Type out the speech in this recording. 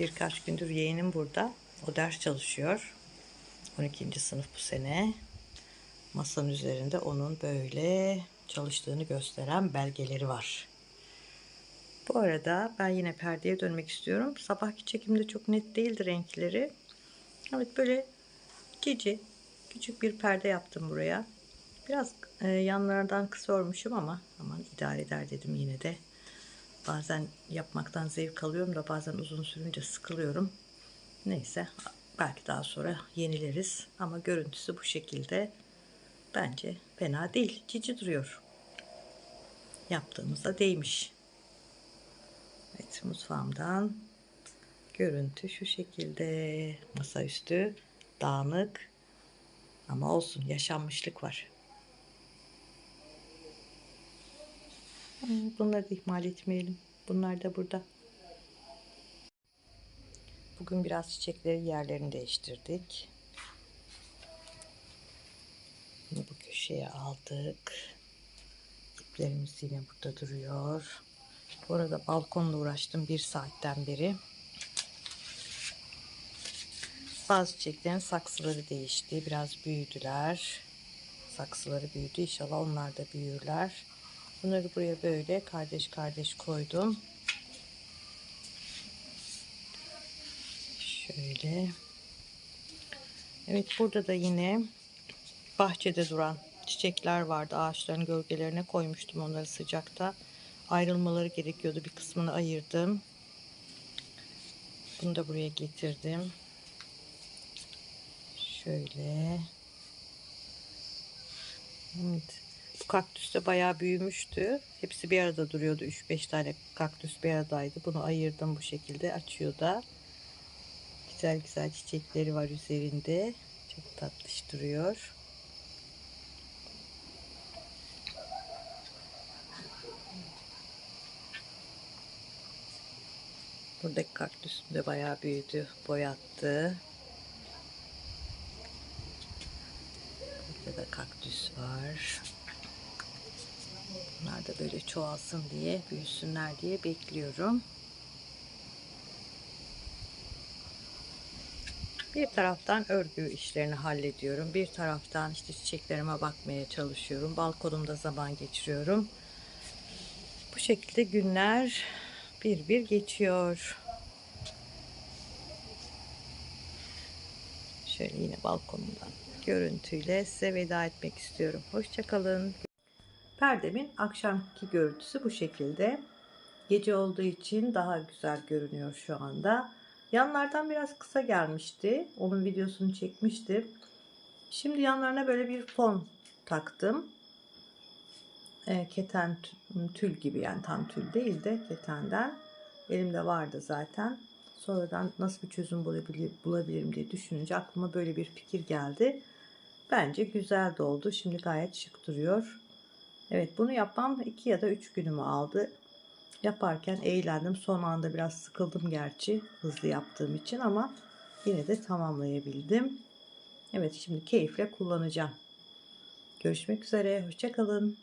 Birkaç gündür yeğenim burada. O ders çalışıyor. 12. sınıf bu sene. Masanın üzerinde onun böyle çalıştığını gösteren belgeleri var. Bu arada ben yine perdeye dönmek istiyorum. Sabahki çekimde çok net değildi renkleri. Evet böyle cici küçük bir perde yaptım buraya. Biraz e, yanlardan kısa örmüşüm ama aman idare eder dedim yine de. Bazen yapmaktan zevk alıyorum da bazen uzun sürünce sıkılıyorum. Neyse belki daha sonra yenileriz ama görüntüsü bu şekilde. Bence fena değil. Cici duruyor. Yaptığımızda değmiş. Evet mutfağımdan görüntü şu şekilde. Masaüstü dağınık ama olsun yaşanmışlık var. Bunları da ihmal etmeyelim. Bunlar da burada. Bugün biraz çiçekleri yerlerini değiştirdik. Bunu bu köşeye aldık. İplerimiz yine burada duruyor. Bu arada balkonla uğraştım bir saatten beri. Bazı çiçeklerin saksıları değişti. Biraz büyüdüler. Saksıları büyüdü. İnşallah onlar da büyürler. Bunları buraya böyle kardeş kardeş koydum. Şöyle. Evet burada da yine bahçede duran çiçekler vardı. Ağaçların gölgelerine koymuştum onları sıcakta. Ayrılmaları gerekiyordu. Bir kısmını ayırdım. Bunu da buraya getirdim. Şöyle. Evet. Kaktüs de bayağı büyümüştü. Hepsi bir arada duruyordu. 3-5 tane kaktüs bir aradaydı. Bunu ayırdım bu şekilde. Açıyor da. Güzel güzel çiçekleri var üzerinde. Çok tatlış duruyor. Buradaki kaktüsüm de bayağı büyüdü. Boyattı. Burada da kaktüs var. Bunlar da böyle çoğalsın diye, büyüsünler diye bekliyorum. Bir taraftan örgü işlerini hallediyorum. Bir taraftan işte çiçeklerime bakmaya çalışıyorum. Balkonumda zaman geçiriyorum. Bu şekilde günler bir bir geçiyor. Şöyle yine balkonumdan görüntüyle size veda etmek istiyorum. Hoşçakalın. Perdemin akşamki görüntüsü bu şekilde. Gece olduğu için daha güzel görünüyor şu anda. Yanlardan biraz kısa gelmişti. Onun videosunu çekmiştim. Şimdi yanlarına böyle bir fon taktım. E, keten tül gibi yani tam tül değil de ketenden. Elimde vardı zaten. Sonradan nasıl bir çözüm bulabilir, bulabilirim diye düşününce aklıma böyle bir fikir geldi. Bence güzel de oldu. Şimdi gayet şık duruyor. Evet bunu yapmam 2 ya da 3 günümü aldı. Yaparken eğlendim. Son anda biraz sıkıldım gerçi hızlı yaptığım için ama yine de tamamlayabildim. Evet şimdi keyifle kullanacağım. Görüşmek üzere. Hoşçakalın.